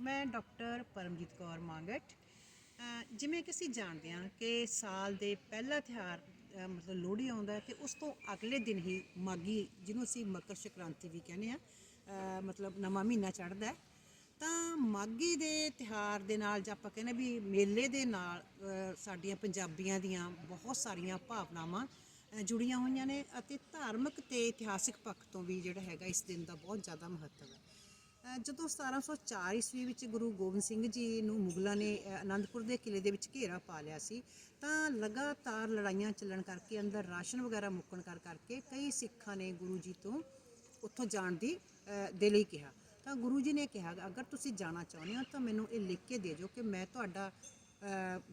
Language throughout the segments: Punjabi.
ਮੈਂ ਡਾਕਟਰ ਪਰਮਜੀਤ ਕੌਰ ਮੰਗਟ ਜਿਵੇਂ ਕਿ ਅਸੀਂ ਜਾਣਦੇ ਹਾਂ ਕਿ ਸਾਲ ਦੇ ਪਹਿਲਾ ਤਿਉਹਾਰ ਮਤਲਬ ਲੋਹੜੀ ਆਉਂਦਾ ਹੈ ਤੇ ਉਸ ਤੋਂ ਅਗਲੇ ਦਿਨ ਹੀ ਮਾਗੀ ਜਿਹਨੂੰ ਅਸੀਂ ਮਕਰ ਸੰਕ੍ਰਾਂਤੀ ਵੀ ਕਹਿੰਦੇ ਆ ਮਤਲਬ ਨਵਾਂ ਮਹੀਨਾ ਚੜ੍ਹਦਾ ਤਾਂ ਮਾਗੀ ਦੇ ਤਿਹਾਰ ਦੇ ਨਾਲ ਜਾਂ ਆਪਾਂ ਕਹਿੰਦੇ ਵੀ ਮੇਲੇ ਦੇ ਨਾਲ ਸਾਡੀਆਂ ਪੰਜਾਬੀਆਂ ਦੀਆਂ ਬਹੁਤ ਸਾਰੀਆਂ ਭਾਵਨਾਵਾਂ ਜੁੜੀਆਂ ਹੋਈਆਂ ਨੇ ਅਤੇ ਧਾਰਮਿਕ ਤੇ ਇਤਿਹਾਸਿਕ ਪੱਖ ਤੋਂ ਵੀ ਜਿਹੜਾ ਹੈਗਾ ਇਸ ਦਿਨ ਦਾ ਬਹੁਤ ਜ਼ਿਆਦਾ ਮਹੱਤਵ ਹੈ। ਜਦੋਂ 1704 ਈਸਵੀ ਵਿੱਚ ਗੁਰੂ ਗੋਬਿੰਦ ਸਿੰਘ ਜੀ ਨੂੰ ਮੁਗਲਾਂ ਨੇ ਅ, ਆਨੰਦਪੁਰ ਦੇ ਕਿਲੇ ਦੇ ਵਿੱਚ ਘੇਰਾ ਪਾ ਲਿਆ ਸੀ ਤਾਂ ਲਗਾਤਾਰ ਲੜਾਈਆਂ ਚੱਲਣ ਕਰਕੇ ਅੰਦਰ ਰਾਸ਼ਨ ਵਗੈਰਾ ਮੁੱਕਣ ਕਰ ਕਰਕੇ ਕਈ ਸਿੱਖਾਂ ਨੇ ਗੁਰੂ ਜੀ ਤੋਂ ਉੱਥੋਂ ਜਾਣ ਦੀ ਅ, ਦੇ ਲਈ ਕਿਹਾ। ਤਾਂ ਗੁਰੂ ਜੀ ਨੇ ਕਿਹਾ ਅਗਰ ਤੁਸੀਂ ਜਾਣਾ ਚਾਹੁੰਦੇ ਹੋ ਤਾਂ ਮੈਨੂੰ ਇਹ ਲਿਖ ਕੇ ਦੇ ਦਿਓ ਕਿ ਮੈਂ ਤੁਹਾਡਾ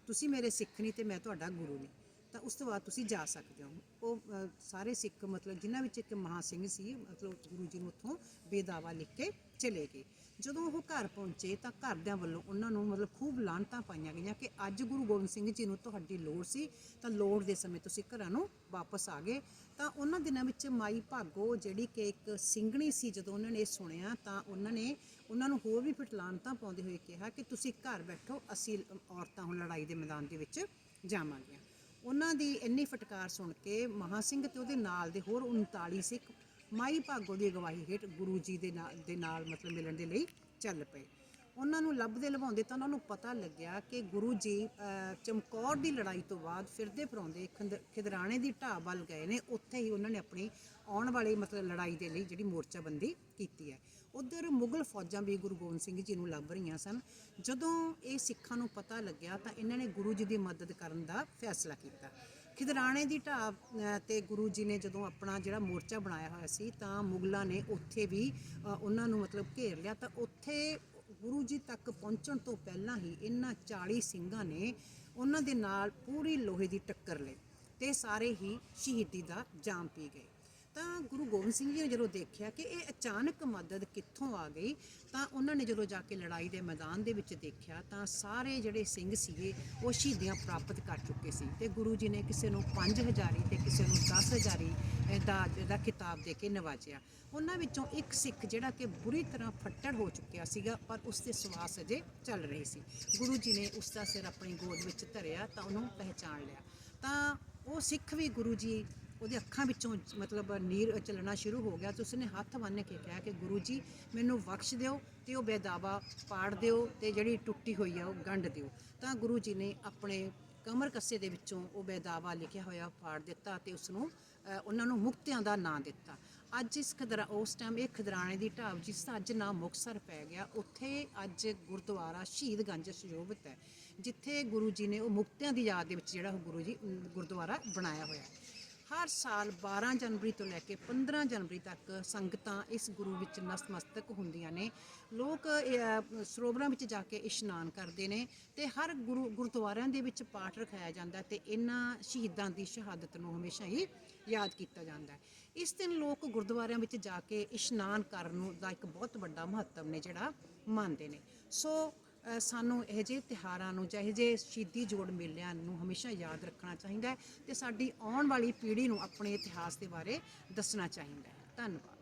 ਤੁਸੀਂ ਮੇਰੇ ਸਿੱਖ ਨਹੀਂ ਤੇ ਮੈਂ ਤੁਹਾਡਾ ਗੁਰੂ ਨਹੀਂ। ਤਾਂ ਉਸ ਤੋਂ ਬਾਅਦ ਤੁਸੀਂ ਜਾ ਸਕਦੇ ਹੋ। ਉਹ ਸਾਰੇ ਸਿੱਖ ਮਤਲਬ ਜਿਨ੍ਹਾਂ ਵਿੱਚ ਇੱਕ ਮਹਾ ਸਿੰਘ ਸੀ, ਮਤਲਬ ਗੁਰੂ ਜੀ ਨੂੰ ਉੱਥੋਂ ਬੇਦਾਵਾ ਲਿਖ ਕੇ ਚਲੇ ਗਏ। ਜਦੋਂ ਉਹ ਘਰ ਪਹੁੰਚੇ ਤਾਂ ਘਰਦਿਆਂ ਵੱਲੋਂ ਉਹਨਾਂ ਨੂੰ ਮਤਲਬ ਖੂਬ ਲਾਂਤਾਂ ਪਾਈਆਂ ਗਈਆਂ ਕਿ ਅੱਜ ਗੁਰੂ ਗੋਬਿੰਦ ਸਿੰਘ ਜੀ ਨੂੰ ਤੁਹਾਡੀ ਲੋੜ ਸੀ, ਤਾਂ ਲੋੜ ਦੇ ਸਮੇਂ ਤੁਸੀਂ ਘਰਾਂ ਨੂੰ ਵਾਪਸ ਆ ਗਏ। ਤਾਂ ਉਹਨਾਂ ਦਿਨਾਂ ਵਿੱਚ ਮਾਈ ਭਾਗੋ ਜਿਹੜੀ ਕਿ ਇੱਕ ਸਿੰਘਣੀ ਸੀ, ਜਦੋਂ ਉਹਨਾਂ ਨੇ ਸੁਣਿਆ ਤਾਂ ਉਹਨਾਂ ਨੇ ਉਹਨਾਂ ਨੂੰ ਹੋਰ ਵੀ ਫਿਟਲਾਂਤਾਂ ਪਾਉਂਦੇ ਹੋਏ ਕਿਹਾ ਕਿ ਤੁਸੀਂ ਘਰ ਬੈਠੋ, ਅਸੀਂ ਔਰਤਾਂ ਹੁਣ ਲੜਾਈ ਦੇ ਮੈਦਾਨ ਦੇ ਵਿੱਚ ਜਾਵਾਂਗੀਆਂ। ਉਹਨਾਂ ਦੀ ਇੰਨੀ ਫਟਕਾਰ ਸੁਣ ਕੇ ਮਹਾ ਸਿੰਘ ਤੇ ਉਹਦੇ ਨਾਲ ਦੇ ਹੋਰ 39 ਸਿੱਖ ਮਾਈ ਭਾਗੋ ਦੀ ਅਗਵਾਈ ਹੇਠ ਗੁਰੂ ਜੀ ਦੇ ਨਾਲ ਦੇ ਨਾਲ ਮਤਲਬ ਮਿਲਣ ਦੇ ਲਈ ਚੱਲ ਪਏ। ਉਹਨਾਂ ਨੂੰ ਲੱਭਦੇ ਲਵਾਉਂਦੇ ਤਾਂ ਉਹਨਾਂ ਨੂੰ ਪਤਾ ਲੱਗਿਆ ਕਿ ਗੁਰੂ ਜੀ ਚਮਕੌਰ ਦੀ ਲੜਾਈ ਤੋਂ ਬਾਅਦ ਫਿਰਦੇ ਫਰਾਉਂਦੇ ਖੰਦ- ਖਿਦਰਾਣੇ ਦੀ ਢਾਬ ਵੱਲ ਗਏ ਨੇ, ਉੱਥੇ ਹੀ ਉਹਨਾਂ ਨੇ ਆਪਣੀ ਆਉਣ ਵਾਲੀ ਮਤਲਬ ਲੜਾਈ ਦੇ ਲਈ ਜਿਹੜੀ ਮੋਰਚਾਬੰਦੀ ਕੀਤੀ ਹੈ। ਉਧਰ ਮੁਗਲ ਫੌਜਾਂ ਵੀ ਗੁਰੂ ਗੋਬਿੰਦ ਸਿੰਘ ਜੀ ਨੂੰ ਲੱਭ ਰਹੀਆਂ ਸਨ। ਜਦੋਂ ਇਹ ਸਿੱਖਾਂ ਨੂੰ ਪਤਾ ਲੱਗਿਆ ਤਾਂ ਇਹਨਾਂ ਨੇ ਗੁਰੂ ਜੀ ਦੀ ਮਦਦ ਕਰਨ ਦਾ ਫੈਸਲਾ ਕੀਤਾ। ਖਿਦਰਾਣੇ ਦੀ ਢਾਬ ਤੇ ਗੁਰੂ ਜੀ ਨੇ ਜਦੋਂ ਆਪਣਾ ਜਿਹੜਾ ਮੋਰਚਾ ਬਣਾਇਆ ਹੋਇਆ ਸੀ ਤਾਂ ਮੁਗਲਾਂ ਨੇ ਉੱਥੇ ਵੀ ਉਹਨਾਂ ਨੂੰ ਮਤਲਬ ਘੇਰ ਲਿਆ ਤਾਂ ਉੱਥੇ ਗੁਰੂ ਜੀ ਤੱਕ ਪਹੁੰਚਣ ਤੋਂ ਪਹਿਲਾਂ ਹੀ ਇਹਨਾਂ 40 ਸਿੰਘਾਂ ਨੇ ਉਹਨਾਂ ਦੇ ਨਾਲ ਪੂਰੀ ਲੋਹੇ ਦੀ ਟੱਕਰ ਲਈ ਤੇ ਸਾਰੇ ਹੀ ਸ਼ਹੀਦੀ ਦਾ ਜਾਮ ਪੀ ਗਏ। ਤਾਂ ਗੁਰੂ ਗੋਬਿੰਦ ਸਿੰਘ ਜੀ ਨੇ ਜਦੋਂ ਦੇਖਿਆ ਕਿ ਇਹ ਅਚਾਨਕ ਮਦਦ ਕਿੱਥੋਂ ਆ ਗਈ, ਤਾਂ ਉਹਨਾਂ ਨੇ ਜਦੋਂ ਜਾ ਕੇ ਲੜਾਈ ਦੇ ਮੈਦਾਨ ਦੇ ਵਿੱਚ ਦੇਖਿਆ, ਤਾਂ ਸਾਰੇ ਜਿਹੜੇ ਸਿੰਘ ਸੀਗੇ ਉਹ ਸ਼ਹੀਦੀਆਂ ਪ੍ਰਾਪਤ ਕਰ ਚੁੱਕੇ ਸੀ ਤੇ ਗੁਰੂ ਜੀ ਨੇ ਕਿਸੇ ਨੂੰ 5000 ਤੇ ਕਿਸੇ ਨੂੰ 10000 ਦਾ ਦਾ ਖਿਤਾਬ ਦੇ ਕੇ ਨਵਾਜਿਆ। ਉਹਨਾਂ ਵਿੱਚੋਂ ਇੱਕ ਸਿੱਖ ਜਿਹੜਾ ਕਿ ਬੁਰੀ ਤਰ੍ਹਾਂ ਫੱਟੜ ਹੋ ਚੁੱਕਿਆ ਸੀਗਾ, ਪਰ ਉਸ ਦੇ ਸਵਾਸ ਅਜੇ ਚੱਲ ਰਹੀ ਸੀ। ਗੁਰੂ ਜੀ ਨੇ ਉਸ ਦਾ ਸਿਰ ਆਪਣੀ ਗੋਦ ਵਿੱਚ ਧਰਿਆ ਤਾਂ ਉਹਨੂੰ ਪਹਿਚਾਣ ਲਿਆ। ਤਾਂ ਉਹ ਸਿੱਖ ਵੀ ਗੁਰੂ ਜੀ ਉਹਦੇ ਅੱਖਾਂ ਵਿੱਚੋਂ ਮਤਲਬ ਨੀਰ ਚੱਲਣਾ ਸ਼ੁਰੂ ਹੋ ਗਿਆ ਤੇ ਉਸਨੇ ਹੱਥ ਬੰਨ੍ਹ ਕੇ ਕਿਹਾ ਕਿ ਗੁਰੂ ਜੀ, ਮੈਨੂੰ ਬਖਸ਼ ਦਿਓ ਤੇ ਉਹ ਬੇਦਾਵਾ ਪਾੜ ਦਿਓ ਤੇ ਜਿਹੜੀ ਟੁੱਟੀ ਹੋਈ ਆ ਉਹ ਗੰਢ ਦਿਓ। ਤਾਂ ਗੁਰੂ ਜੀ ਨੇ ਆਪਣੇ ਕਮਰ ਕੱਸੇ ਦੇ ਵਿੱਚੋਂ ਉਹ ਬੇਦਾਵਾ ਲਿਖਿਆ ਹੋਇਆ ਫਾੜ ਦਿੱਤਾ ਤੇ ਉਸ ਨੂੰ ਉਹਨਾਂ ਨੂੰ ਮੁਕਤਿਆਂ ਦਾ ਨਾਂ ਦਿੱਤਾ। ਅੱਜ ਇਸ ਖਦਰਾ, ਉਸ ਟਾਈਮ ਇਹ ਖਦਰਾਣੇ ਦੀ ਢਾਬ ਜਿਸ ਦਾ ਅੱਜ ਨਾਮ ਮੁਕਤਸਰ ਪੈ ਗਿਆ, ਉੱਥੇ ਅੱਜ ਗੁਰਦੁਆਰਾ ਸ਼ਹੀਦਗੰਜ ਗੰਜ ਹੈ, ਜਿੱਥੇ ਗੁਰੂ ਜੀ ਨੇ ਉਹ ਮੁਕਤਿਆਂ ਦੀ ਯਾਦ ਦੇ ਵਿੱਚ ਜਿਹੜਾ ਉਹ ਗੁਰੂ ਜੀ, ਗੁਰਦੁਆਰਾ ਬਣਾਇਆ ਹੋਇਆ ਹੈ। ਹਰ ਸਾਲ 12 ਜਨਵਰੀ ਤੋਂ ਲੈ ਕੇ 15 ਜਨਵਰੀ ਤੱਕ ਸੰਗਤਾਂ ਇਸ ਗੁਰੂ ਵਿੱਚ ਨਸਮਸਤਕ ਹੁੰਦੀਆਂ ਨੇ। ਲੋਕ ਸਰੋਵਰਾਂ ਵਿੱਚ ਜਾ ਕੇ ਇਸ਼ਨਾਨ ਕਰਦੇ ਨੇ ਤੇ ਹਰ ਗੁਰੂ, ਗੁਰਦੁਆਰਿਆਂ ਦੇ ਵਿੱਚ ਪਾਠ ਰਖਾਇਆ ਜਾਂਦਾ ਤੇ ਇਹਨਾਂ ਸ਼ਹੀਦਾਂ ਦੀ ਸ਼ਹਾਦਤ ਨੂੰ ਹਮੇਸ਼ਾ ਹੀ ਯਾਦ ਕੀਤਾ ਜਾਂਦਾ ਹੈ। ਇਸ ਦਿਨ ਲੋਕ ਗੁਰਦੁਆਰਿਆਂ ਵਿੱਚ ਜਾ ਕੇ ਇਸ਼ਨਾਨ ਕਰਨ ਨੂੰ ਦਾ ਇੱਕ ਬਹੁਤ ਵੱਡਾ ਮਹੱਤਵ ਨੇ ਜਿਹੜਾ ਮੰਨਦੇ ਨੇ। ਸੋ ਸਾਨੂੰ ਇਹ ਜਿਹੇ ਤਿਹਾਰਾਂ ਨੂੰ ਜਾਂ ਇਹ ਜਿਹੇ ਸ਼ਹੀਦੀ ਜੋੜ ਮੇਲਿਆਂ ਨੂੰ ਹਮੇਸ਼ਾ ਯਾਦ ਰੱਖਣਾ ਚਾਹੀਦਾ ਹੈ ਤੇ ਸਾਡੀ ਆਉਣ ਵਾਲੀ ਪੀੜ੍ਹੀ ਨੂੰ ਆਪਣੇ ਇਤਿਹਾਸ ਦੇ ਬਾਰੇ ਦੱਸਣਾ ਚਾਹੀਦਾ ਹੈ। ਧੰਨਵਾਦ।